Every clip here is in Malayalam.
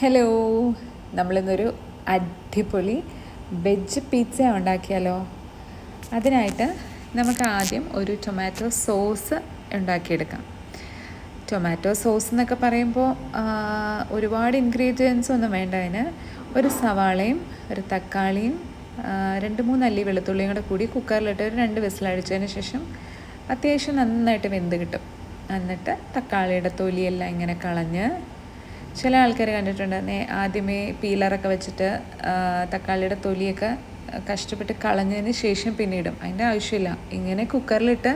ഹലോ നമ്മളിന്നൊരു അടിപൊളി വെജ് പിസ്സ ഉണ്ടാക്കിയാലോ? അതിനായിട്ട് നമുക്ക് ആദ്യം ഒരു ടൊമാറ്റോ സോസ് ഉണ്ടാക്കിയെടുക്കാം. ടൊമാറ്റോ സോസ് എന്നൊക്കെ പറയുമ്പോൾ ഒരുപാട് ഇൻഗ്രീഡിയൻസ് ഒന്നും വേണ്ട അതിന്. ഒരു സവാളയും ഒരു തക്കാളിയും രണ്ട് മൂന്ന് അല്ലി വെളുത്തുള്ളിയും കൂടെ കൂടി കുക്കറിലിട്ട് ഒരു രണ്ട് വിസിലടിച്ചതിന് ശേഷം അത്യാവശ്യം നന്നായിട്ട് വെന്ത് കിട്ടും. എന്നിട്ട് തക്കാളിയുടെ തൊലിയെല്ലാം ഇങ്ങനെ കളഞ്ഞ് ചില ആൾക്കാർ കണ്ടിട്ടുണ്ട് ആദ്യമേ പീലറൊക്കെ വെച്ചിട്ട് തക്കാളിയുടെ തൊലിയൊക്കെ കഷ്ടപ്പെട്ട് കളഞ്ഞതിന് ശേഷം പിന്നീടും. അതിന്റെ ആവശ്യമില്ല. ഇങ്ങനെ കുക്കറിലിട്ട്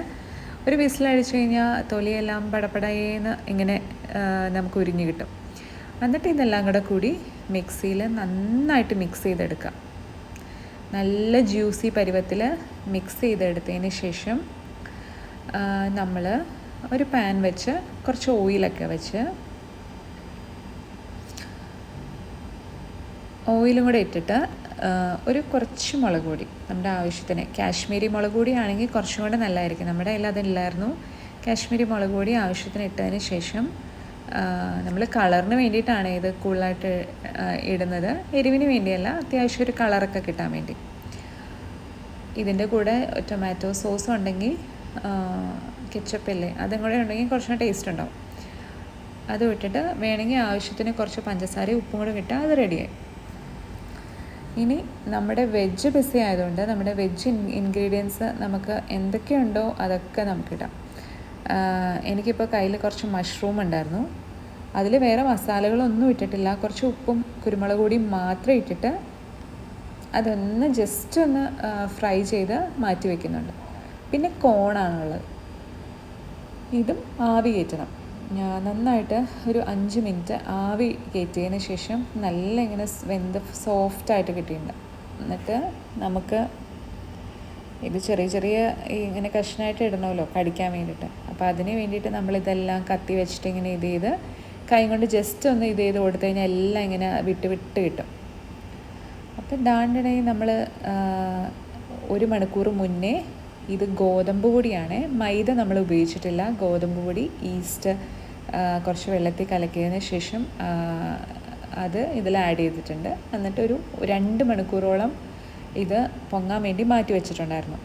ഒരു വിസിലടിച്ച് കഴിഞ്ഞാൽ തൊലിയെല്ലാം പടപ്പടയെന്ന് ഇങ്ങനെ നമുക്ക് ഉരിഞ്ഞു കിട്ടും. എന്നിട്ട് ഇതെല്ലാം കൂടെ കൂടി മിക്സിയിൽ നന്നായിട്ട് മിക്സ് ചെയ്തെടുക്കുക. നല്ല ജ്യൂസി പരുവത്തിൽ മിക്സ് ചെയ്തെടുത്തതിന് ശേഷം നമ്മൾ ഒരു പാൻ വെച്ച് കുറച്ച് ഓയിലൊക്കെ വെച്ച് ഓയിലും കൂടെ ഇട്ടിട്ട് ഒരു കുറച്ച് മുളക് പൊടി നമ്മുടെ ആവശ്യത്തിന്. കാശ്മീരി മുളക് പൊടി ആണെങ്കിൽ കുറച്ചും കൂടെ നല്ലതായിരിക്കും. നമ്മുടെ കയ്യിൽ അതില്ലായിരുന്നു. കാശ്മീരി മുളക് പൊടി ആവശ്യത്തിന് ഇട്ടതിന് ശേഷം നമ്മൾ കളറിന് വേണ്ടിയിട്ടാണ് ഇത് കൂളായിട്ട് ഇടുന്നത്. എരിവിന് വേണ്ടിയല്ല അത്യാവശ്യം ഒരു കളറൊക്കെ കിട്ടാൻ വേണ്ടി. ഇതിന്റെ കൂടെ ടൊമാറ്റോ സോസ് ഉണ്ടെങ്കിൽ കെച്ചപ്പില്ലേ അതും കൂടെ ഉണ്ടെങ്കിൽ കുറച്ചുകൂടെ ടേസ്റ്റ് ഉണ്ടാവും. അത് വിട്ടിട്ട് വേണമെങ്കിൽ ആവശ്യത്തിന് കുറച്ച് പഞ്ചസാര ഉപ്പും കൂടെ വിട്ടാൽ അത് റെഡിയായി ഇനി നമ്മുടെ വെജ് ബിസി ആയതുകൊണ്ട് നമ്മുടെ വെജ് ഇൻഗ്രീഡിയൻസ് നമുക്ക് എന്തൊക്കെയുണ്ടോ അതൊക്കെ നമുക്കിടാം. എനിക്കിപ്പോൾ കയ്യിൽ കുറച്ച് മഷ്റൂം ഉണ്ടായിരുന്നു. അതിൽ വേറെ മസാലകളൊന്നും ഇട്ടിട്ടില്ല. കുറച്ച് ഉപ്പും കുരുമുളക് പൊടിയും മാത്രം ഇട്ടിട്ട് അതൊന്ന് ജസ്റ്റ് ഒന്ന് ഫ്രൈ ചെയ്ത് മാറ്റി വയ്ക്കുന്നുണ്ട് പിന്നെ കോണാണുള്ളത് ഇതും ആവി കയറ്റണം നന്നായിട്ട് ഒരു അഞ്ച് മിനിറ്റ് ആവി കയറ്റിയതിന് ശേഷം നല്ല ഇങ്ങനെ വെന്ത് സോഫ്റ്റായിട്ട് കിട്ടിയിട്ടുണ്ട്. എന്നിട്ട് നമുക്ക് ഇത് ചെറിയ ചെറിയ ഇങ്ങനെ കഷ്ണമായിട്ട് ഇടണമല്ലോ കടിക്കാൻ വേണ്ടിയിട്ട്. അപ്പോൾ അതിന് വേണ്ടിയിട്ട് നമ്മളിതെല്ലാം കത്തി വെച്ചിട്ട് ഇങ്ങനെ ഇത് ചെയ്ത് കൈ കൊണ്ട് ജസ്റ്റ് ഒന്ന് ഇത് ചെയ്ത് കൊടുത്തു കഴിഞ്ഞാൽ എല്ലാം ഇങ്ങനെ വിട്ട് വിട്ട് കിട്ടും. അപ്പം ദാണ്ടിടയിൽ നമ്മൾ ഒരു മണിക്കൂർ മുന്നേ ഇത് ഗോതമ്പ് പൊടിയാണ്. മൈദ നമ്മൾ ഉപയോഗിച്ചിട്ടില്ല. ഗോതമ്പ് പൊടി ഈസ്റ്റ് കുറച്ച് വെള്ളത്തിൽ കലക്കിയതിന് ശേഷം അത് ഇതിൽ ആഡ് ചെയ്തിട്ടുണ്ട്. എന്നിട്ട് ഒരു രണ്ട് മണിക്കൂറോളം ഇത് പൊങ്ങാൻ വേണ്ടി മാറ്റി വെച്ചിട്ടുണ്ടായിരുന്നു.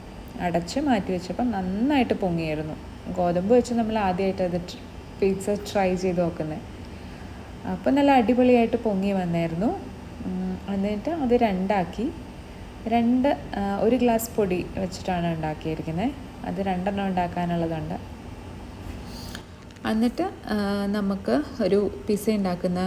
അടച്ച് മാറ്റി വെച്ചപ്പോൾ നന്നായിട്ട് പൊങ്ങിയായിരുന്നു. ഗോതമ്പ് വെച്ച് നമ്മൾ ആദ്യമായിട്ട് അത് പിസ്സ ട്രൈ ചെയ്ത് നോക്കുന്നത് അപ്പോൾ നല്ല അടിപൊളിയായിട്ട് പൊങ്ങി വന്നായിരുന്നു. എന്നിട്ട് അത് രണ്ടാക്കി രണ്ട് ഒരു ഗ്ലാസ് പൊടി വെച്ചിട്ടാണ് ഉണ്ടാക്കിയിരിക്കുന്നത് അത് രണ്ടെണ്ണം ഉണ്ടാക്കാനുള്ളതുണ്ട്. എന്നിട്ട് നമുക്ക് ഒരു പിസ ഉണ്ടാക്കുന്ന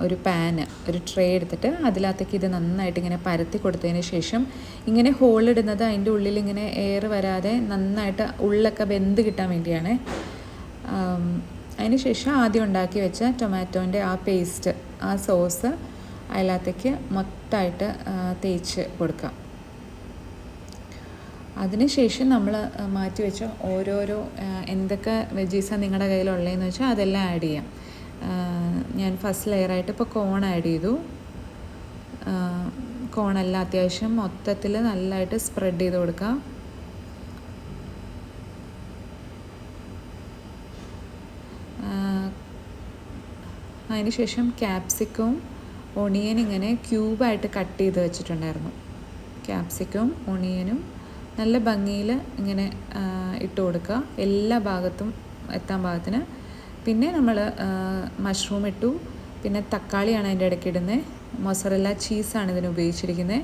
ഒരു പാന് ഒരു ട്രേ എടുത്തിട്ട് അതിനകത്തേക്ക് ഇത് നന്നായിട്ട് ഇങ്ങനെ പരത്തി കൊടുത്തതിന് ശേഷം ഇങ്ങനെ ഹോളിടുന്നത് അതിന്റെ ഉള്ളിൽ ഇങ്ങനെ എയർ വരാതെ നന്നായിട്ട് ഉള്ളൊക്കെ വെന്ത് കിട്ടാൻ വേണ്ടിയാണ്. അതിനുശേഷം അതിന് ശേഷം ആദ്യം ഉണ്ടാക്കി വെച്ച ടൊമാറ്റോന്റെ ആ പേസ്റ്റ് ആ സോസ് അതിനകത്തേക്ക് മൊത്തമായിട്ട് തേച്ച് കൊടുക്കാം അതിനുശേഷം നമ്മൾ മാറ്റി വെച്ച ഓരോരോ എന്തൊക്കെ വെജീസാണ് നിങ്ങളുടെ കയ്യിലുള്ളതെന്ന് വെച്ചാൽ അതെല്ലാം ആഡ് ചെയ്യാം. ഞാൻ ഫസ്റ്റ് ലെയറായിട്ട് ഇപ്പോൾ കോൺ ആഡ് ചെയ്തു. കോണെല്ലാം അത്യാവശ്യം മൊത്തത്തിൽ നല്ലതായിട്ട് സ്പ്രെഡ് ചെയ്ത് കൊടുക്കാം. അതിനുശേഷം ക്യാപ്സിക്കവും ഒണിയൻ ഇങ്ങനെ ക്യൂബായിട്ട് കട്ട് ചെയ്ത് വെച്ചിട്ടുണ്ടായിരുന്നു. ക്യാപ്സിക്കവും ഒണിയനും നല്ല ഭംഗിയിൽ ഇങ്ങനെ ഇട്ട് കൊടുക്കുക. എല്ലാ ഭാഗത്തും എത്താൻ പാകത്തിന്. പിന്നെ നമ്മൾ മഷ്റൂം ഇട്ടു. പിന്നെ തക്കാളിയാണ് അതിന്റെ ഇടയ്ക്ക് ഇടുന്നത്. മൊസറല്ല ചീസാണ് ഇതിന് ഉപയോഗിച്ചിരിക്കുന്നത്.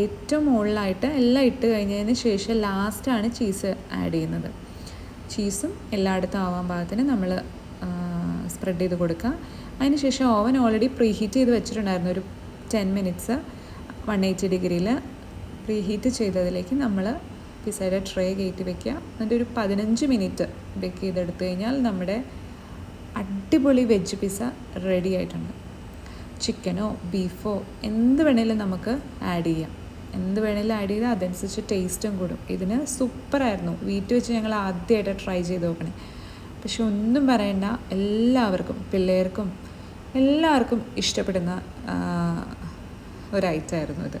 ഏറ്റവും മുകളിലായിട്ട് എല്ലാം ഇട്ട് കഴിഞ്ഞതിന് ശേഷം ലാസ്റ്റാണ് ചീസ് ആഡ് ചെയ്യുന്നത്. ചീസും എല്ലായിടത്തും ആവാൻ ഭാഗത്തിന് നമ്മൾ സ്പ്രെഡ് ചെയ്ത് കൊടുക്കുക. അതിനുശേഷം ഓവൻ ഓൾറെഡി പ്രീഹീറ്റ് ചെയ്ത് വെച്ചിട്ടുണ്ടായിരുന്നു. ഒരു ടെൻ മിനിറ്റ്സ് വൺ എയ്റ്റി ഡിഗ്രിയിൽ പ്രീ ഹീറ്റ് ചെയ്തതിലേക്ക് നമ്മൾ പിസയുടെ ട്രേ കയറ്റി വെക്കുക. എന്നിട്ട് ഒരു പതിനഞ്ച് മിനിറ്റ് ബേക്ക് ചെയ്തെടുത്തു കഴിഞ്ഞാൽ നമ്മുടെ അടിപൊളി വെജ് പിസ റെഡി ആയിട്ടുണ്ട്. ചിക്കനോ ബീഫോ എന്ത് വേണേലും നമുക്ക് ആഡ് ചെയ്യാം. എന്ത് വേണേലും ആഡ് ചെയ്താൽ അതനുസരിച്ച് ടേസ്റ്റും കൂടും. ഇതിന് സൂപ്പറായിരുന്നു വീട്ടിൽ വെച്ച് ഞങ്ങൾ ആദ്യമായിട്ട് ട്രൈ ചെയ്ത് നോക്കണേ. പക്ഷെ ഒന്നും പറയണ്ട. എല്ലാവർക്കും പിള്ളേർക്കും എല്ലാവർക്കും ഇഷ്ടപ്പെടുന്ന ആ, ഒരു ഐറ്റമായിരുന്നു ഇത്.